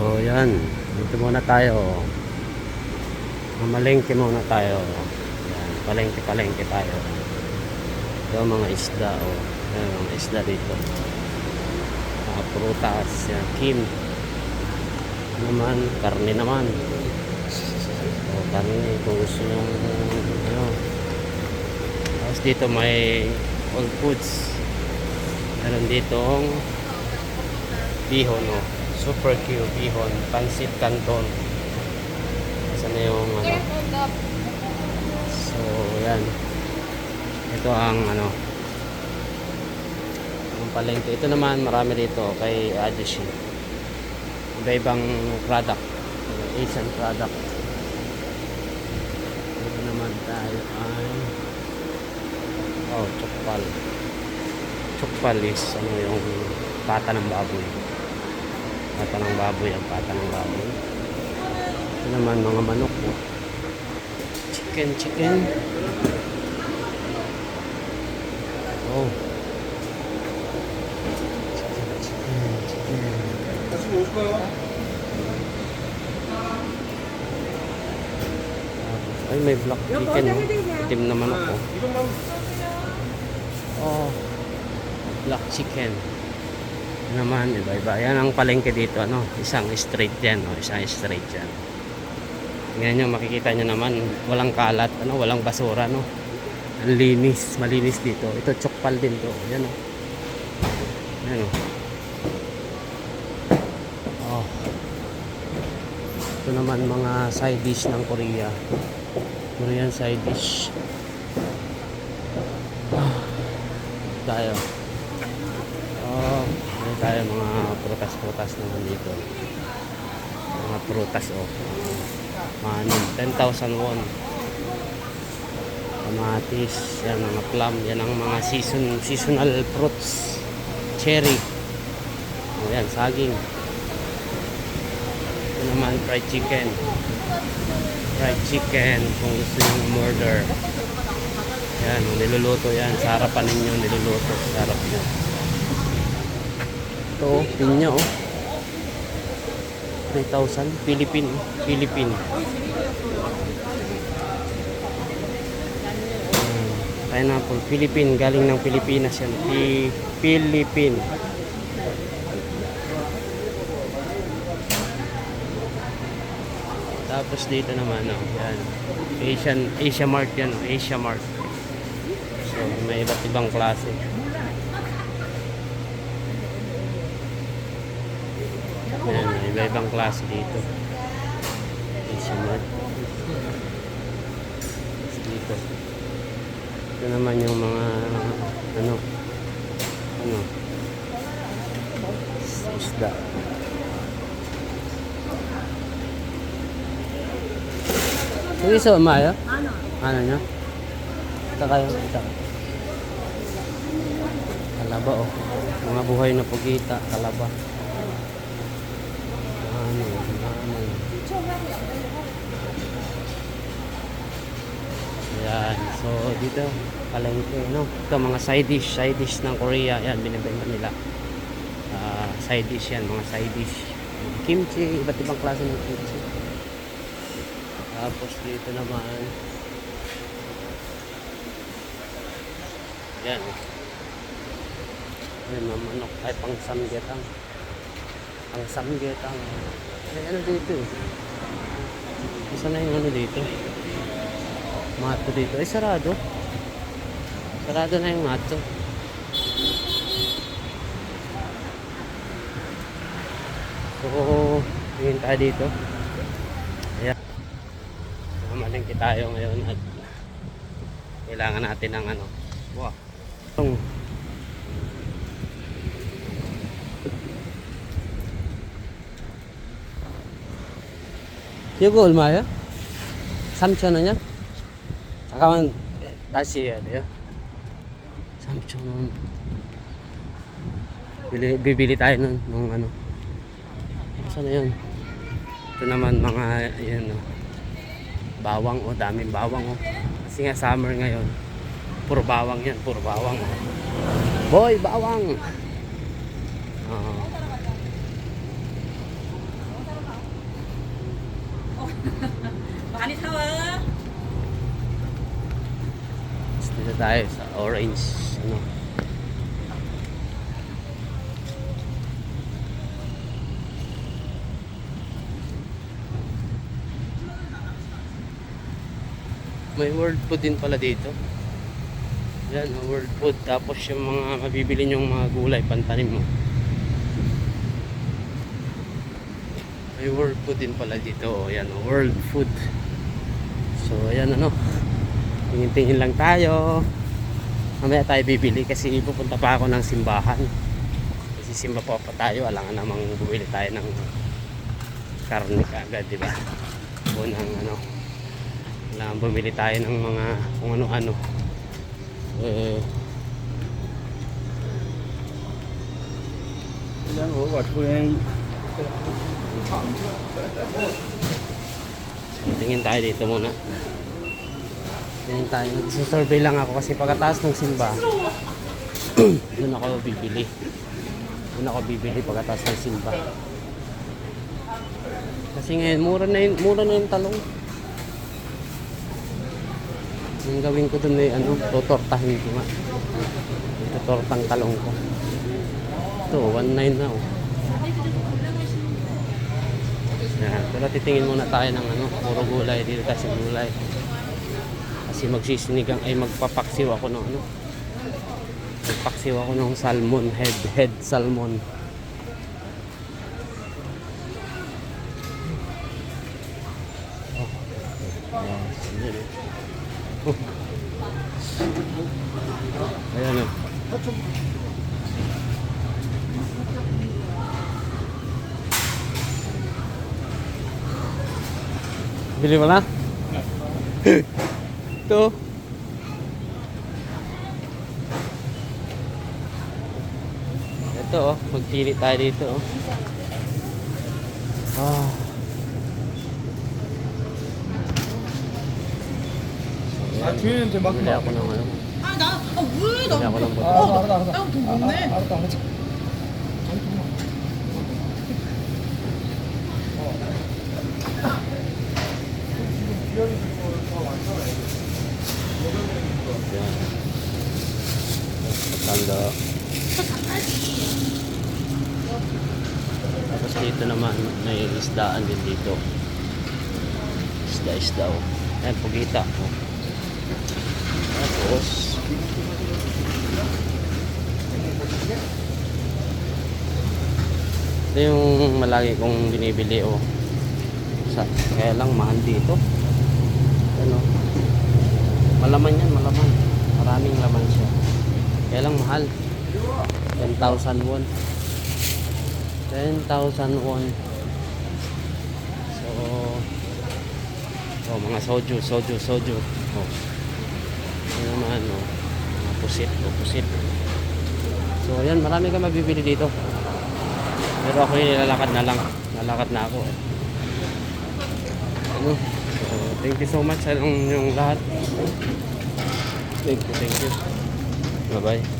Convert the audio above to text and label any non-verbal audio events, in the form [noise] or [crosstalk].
So, yan. Dito muna tayo. Mamalengke muna tayo. Yan. Palengke-palengke tayo. Ito mga isda. Oh. Yan, mga isda dito. Mga prutas. Yan. Kim. Naman. Karne naman. So, karne. Kung gusto nyo ano. Tapos dito may all foods. Meron ditong bihon, oh. Super Q, bihon, pansit canton. Saan na yung ano? So, yan. Ito ang ano. Ang palengke. Ito naman, marami dito kay Adishi. Iba-ibang product. Asian product. Ito naman tayo ay Oh, chokpal. Chokpal is ano yung pata ng baboy. Pata ng baboy, ang pata ng baboy. Ito naman mga manok. oh. Chicken, chicken. Oh. Chicken, chicken, chicken. Ay, may black chicken. oh. Itim na manok. Oh. Oh. Black chicken. Naman, iba-iba. Yan ang palengke dito, ano? Isang straight yan, oh. Isang straight yan. Tingnan nyo, makikita nyo naman, walang kalat, ano? Walang basura, no? Ang linis, malinis dito. Ito, chokpal din to. Yan, oh. Yan, oh. Oh. Ito naman mga side dish ng Korea. Korean side dish. Ah. Tayo. Oh, tayo mga prutas-prutas naman dito. Mga prutas oh. Mga ano, 10,000 won. Kamatis, yan mga plum, yan ang mga season seasonal fruits. Cherry. Oh, yan, saging. Ito naman fried chicken. Fried chicken kung gusto nyo murder. Yan, niluluto yan. Sa harapan ninyo, niluluto. Sa harap nyo. Ito, pinya oh. 3,000. Philippine. Philippine. Hmm, Pineapple. Philippine. Galing ng Pilipinas yan. Pi Philippine. Tapos dito naman, oh, yan. Asian, Asia Mart yan, oh, Asia Mart. So, may iba't ibang klase. Yan, may iba-ibang klase dito. Asia Mart. Tapos Dito. Ito naman yung mga, ano, ano, isda. Yung isa umayo? Ano? Ano nyo? Ito kayo. Ito. Kalaba oh. Mga buhay na pugita. Kalaba. Ano? Ano? Yan. So, dito. Palengke. No? Ito mga side dish. Side dish ng Korea. Yan. Binibenta nila. Ah, side dish yan. Mga side dish. Kimchi. Iba't ibang klase ng kimchi. Tapos dito naman. Yan. Ay, mamanok. Ay, pang samgyetang. Pang samgyetang. Ay, ano dito. Isa na yung ano dito mat dito. Ay, sarado. Sarado na yung mat ko. So, tingin tayo dito. Ayan. Namalingki tayo ngayon at kailangan natin ng ano. Wow. Itong Yung goal maya? Samcho na niya? 잠깐만 다시 해야 돼요. 3,000원. Bili, bibili tayo nun, ng ano. Saan na yun? Ito naman mga, yun, oh. bawang, oh, daming bawang, oh. Kasi nga summer ngayon, puro bawang yan, puro bawang. Boy, bawang! Oh. Panis hawa! Dito tayo sa orange. Ano. May world food din pala dito. Yan, world food. Tapos yung mga mabibili nyong mga gulay, pantanim mo. May world food din pala dito. Yan, world food. So, ayan ano. Tingin-tingin lang tayo. Mamaya tayo bibili kasi pupunta pa ako ng simbahan. Kasi simba pa pa tayo. Alangan namang bumili tayo ng karne kaagad, di ba? O ng ano. Kailangan bumili tayo ng mga kung ano-ano. Eh, Ilan mo, what tingin tayo dito muna. Tingin tayo. Nagsisurvey lang ako kasi pagkatapos ng simba, [clears throat] doon ako bibili. Doon ako bibili pagkatapos ng simba. Kasi ngayon, mura na yun, mura na yung talong. Yung gawin ko doon ay ano, tutortahin ko nga. Tutortang talong ko. Ito, 1.9 na oh. Yan. Pero titingin muna tayo ng ano, puro gulay. Dito sa gulay. Kasi magsisinigang, ay magpapaksiw ako ng ano. Magpaksiw ako ng salmon, head, head salmon. Oh. Eh. Oh. Ayan o. Bili mo na? [laughs] Ito. Ito oh, magpili tayo dito oh. Ah. 아, 뒤에는 이제 막. Bili ako ng ano. 아, 나, 아, 왜? 나, ng 아, bote. 알았다, 알았다. 형돈 없네. 아, 알았다, 알았다. Yan. Tanda. Tapos dito naman, may isdaan din dito. Isda, isda oh. Ayan, pugita. Oh. Tapos, ito yung malagi kong binibili oh. Sa, kaya lang mahal dito. Ano? Malaman yan, malaman. Maraming laman siya. Kaya lang mahal. 10,000 won. 10,000 won. So, oh, mga soju, soju, soju. Oh. Ano naman, oh. Mga pusit, oh, pusit. So, ayan, marami ka mabibili dito. Pero ako yung nilalakad na lang. Lalakad na ako. Eh. Ano? Thank you so much sa inyong lahat. Thank you, thank you. Bye-bye.